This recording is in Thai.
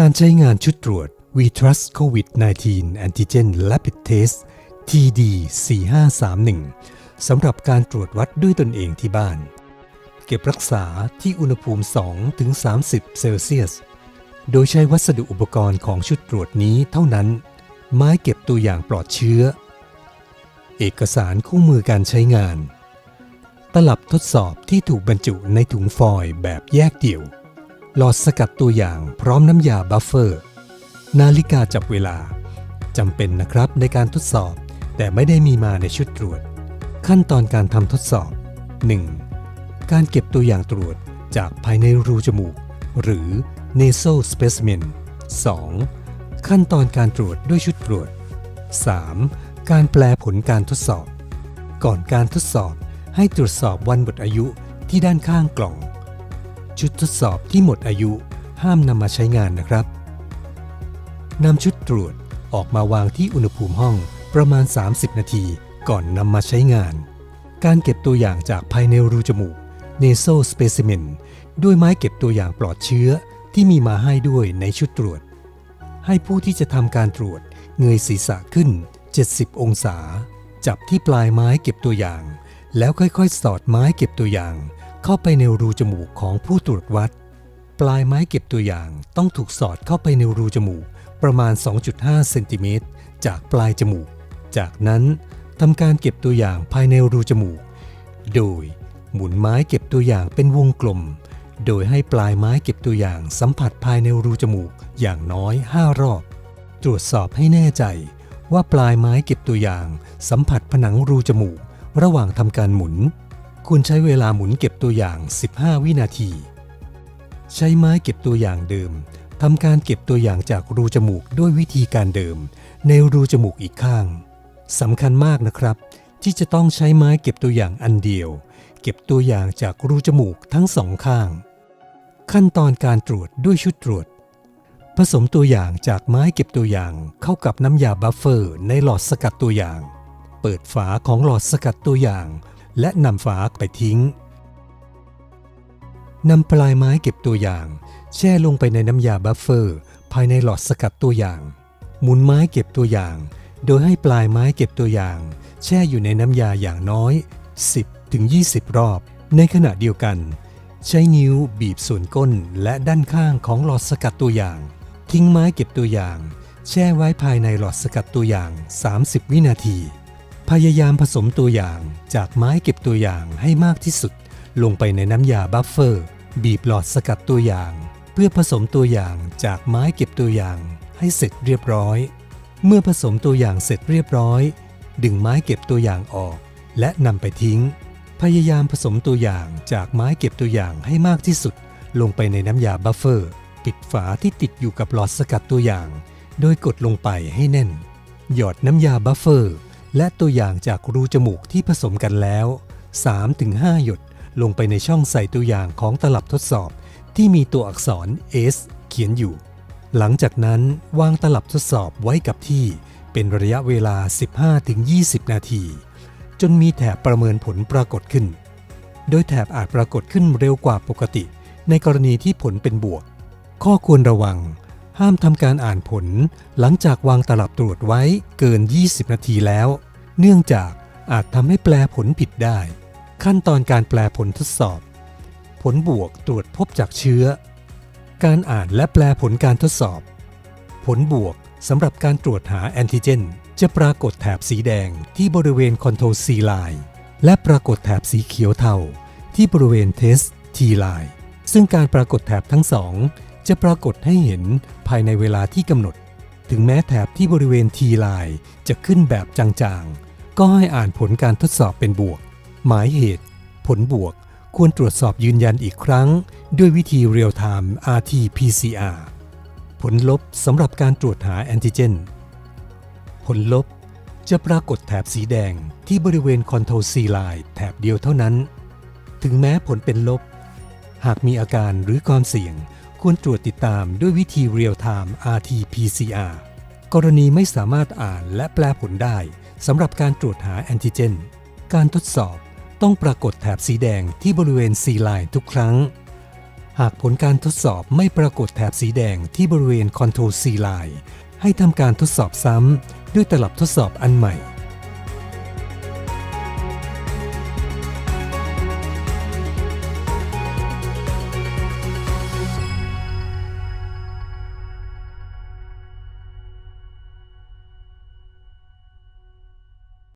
การใช้งานชุดตรวจ We Trust COVID-19 Antigen Rapid Test TD 4531 สำหรับการตรวจวัดด้วยตนเองที่บ้าน เก็บรักษาที่อุณหภูมิ 2-30 เซลเซียส โดยใช้วัสดุอุปกรณ์ของชุดตรวจนี้เท่านั้น ไม้เก็บตัวอย่างปลอดเชื้อ เอกสารคู่มือการใช้งาน ตลับทดสอบที่ถูกบรรจุในถุงฟอยล์แบบแยกเดี่ยว หลอดสกัดตัวอย่างพร้อมน้ำยาบัฟเฟอร์ นาฬิกาจับเวลาจำเป็นนะครับในการทดสอบ แต่ไม่ได้มีมาในชุดตรวจ ขั้นตอนการทำทดสอบ 1. การเก็บตัวอย่างตรวจจากภายในรูจมูก หรือ nasal specimen 2. ขั้นตอนการตรวจด้วยชุดตรวจ 3. การแปลผลการทดสอบ ก่อนการทดสอบให้ตรวจสอบวันหมดอายุที่ด้านข้างกล่อง ชุดทดสอบที่หมดอายุห้ามนำมาใช้งานนะครับนำชุดตรวจออกมาวางที่อุณหภูมิห้องประมาณ 30 นาทีก่อนนำมาใช้งาน การเก็บตัวอย่างจากภายในรูจมูก nasal specimen ด้วยไม้เก็บตัวอย่างปลอดเชื้อที่มีมาให้ด้วยในชุดตรวจ ให้ผู้ที่จะทำการตรวจเงยศีรษะขึ้น 70 องศา จับที่ปลายไม้เก็บตัวอย่าง แล้วค่อยๆ สอดไม้เก็บตัวอย่าง เข้าไปในรูจมูกของผู้ตรวจวัด ปลายไม้เก็บตัวอย่างต้องถูกสอดเข้าไปในรูจมูกประมาณ 2.5 เซนติเมตรจากปลายจมูก จากนั้นทำการเก็บตัวอย่างภายในรูจมูก โดยหมุนไม้เก็บตัวอย่างเป็นวงกลม โดยให้ปลายไม้เก็บตัวอย่างสัมผัสภายในรูจมูกอย่างน้อย 5 รอบ ตรวจสอบให้แน่ใจว่าปลายไม้เก็บตัวอย่างสัมผัสผนังรูจมูก ระหว่างทำการหมุน ควรใช้เวลาหมุนเก็บตัวอย่าง 15 วินาที ใช้ไม้เก็บตัวอย่างเดิมทำการเก็บตัวอย่างจากรูจมูกด้วยวิธีการเดิม ในรูจมูกอีกข้างสำคัญมากนะครับ ที่จะต้องใช้ไม้เก็บตัวอย่างอันเดียว เก็บตัวอย่างจากรูจมูกทั้งสองข้าง ขั้นตอนการตรวจด้วยชุดตรวจ ผสมตัวอย่างจากไม้เก็บตัวอย่างเข้ากับน้ำยาบัฟเฟอร์ในหลอดสกัดตัวอย่าง เปิดฝาของหลอดสกัดตัวอย่าง และนำฝาไปทิ้งนำปลายไม้เก็บตัวอย่าง แช่ลงไปในน้ำยาบัฟเฟอร์ ภายในหลอดสกัดตัวอย่าง หมุนไม้เก็บตัวอย่าง โดยให้ปลายไม้เก็บตัวอย่าง แช่อยู่ในน้ำยาอย่างน้อย 10-20 รอบ ในขณะเดียวกัน ใช้นิ้วบีบส่วนก้นและด้านข้างของหลอดสกัดตัวอย่าง ทิ้งไม้เก็บตัวอย่าง แช่ไว้ภายในหลอดสกัดตัวอย่าง 30 วินาที พยายามผสมตัวอย่างจากไม้เก็บตัวอย่างให้มากที่สุด ลงไปในน้ำยาบัฟเฟอร์ บีบหลอดสกัดตัวอย่าง เพื่อผสมตัวอย่างจากไม้เก็บตัวอย่างให้เสร็จเรียบร้อย เมื่อผสมตัวอย่างเสร็จเรียบร้อย ดึงไม้เก็บตัวอย่างออก และนำไปทิ้ง พยายามผสมตัวอย่างจากไม้เก็บตัวอย่างให้มากที่สุด ลงไปในน้ำยาบัฟเฟอร์ ปิดฝาที่ติดอยู่กับหลอดสกัดตัวอย่าง โดยกดลงไปให้แน่น หยอดน้ำยาบัฟเฟอร์ และตัวอย่างจากรูจมูกที่ผสมกันแล้ว 3-5 หยดลงไปในช่องใส่ตัวอย่างของตลับทดสอบที่มีตัวอักษร S เขียนอยู่ หลังจากนั้นวางตลับทดสอบไว้กับที่เป็นระยะเวลา 15-20 นาที จนมีแถบประเมินผลปรากฏขึ้น โดยแถบอาจปรากฏขึ้นเร็วกว่าปกติ ในกรณีที่ผลเป็นบวก ข้อควรระวัง ห้ามทำการอ่านผล หลังจากวางตลับตรวจไว้เกิน 20 นาทีแล้ว เนื่องจากอาจทำให้แปลผลผิดได้ ขั้นตอนการแปลผลทดสอบ ผลบวกตรวจพบจากเชื้อ การอ่านและแปลผลการทดสอบ ผลบวกสำหรับการตรวจหาแอนติเจน จะปรากฏแถบสีแดงที่บริเวณคอนโทรล C line และปรากฏแถบสีเขียวเทาที่บริเวณเทส T line ซึ่งการปรากฏแถบทั้งสอง จะปรากฏให้เห็นภายในเวลาที่กำหนด ถึงแม้แถบที่บริเวณ T line จะขึ้นแบบจางๆ ก็ให้อ่านผลการทดสอบเป็นบวก หมายเหตุ ผลบวกควรตรวจสอบยืนยันอีกครั้ง ด้วยวิธี Real Time RT-PCR ผลลบสำหรับการตรวจหาแอนติเจน ผลลบจะปรากฏแถบสีแดงที่บริเวณคอนโทรล C line แถบเดียวเท่านั้น ถึงแม้ผลเป็นลบ หากมีอาการหรือความเสี่ยง ควรตรวจติดตามด้วยวิธี Real Time RT-PCR กรณีไม่สามารถอ่านและแปลผลได้สำหรับการตรวจหาแอนติเจน การทดสอบต้องปรากฏแถบสีแดงที่บริเวณ C line ทุกครั้ง หากผลการทดสอบไม่ปรากฏแถบสีแดงที่บริเวณ Ctrl C Line ให้ทำการทดสอบซ้ำด้วยตลับทดสอบอันใหม่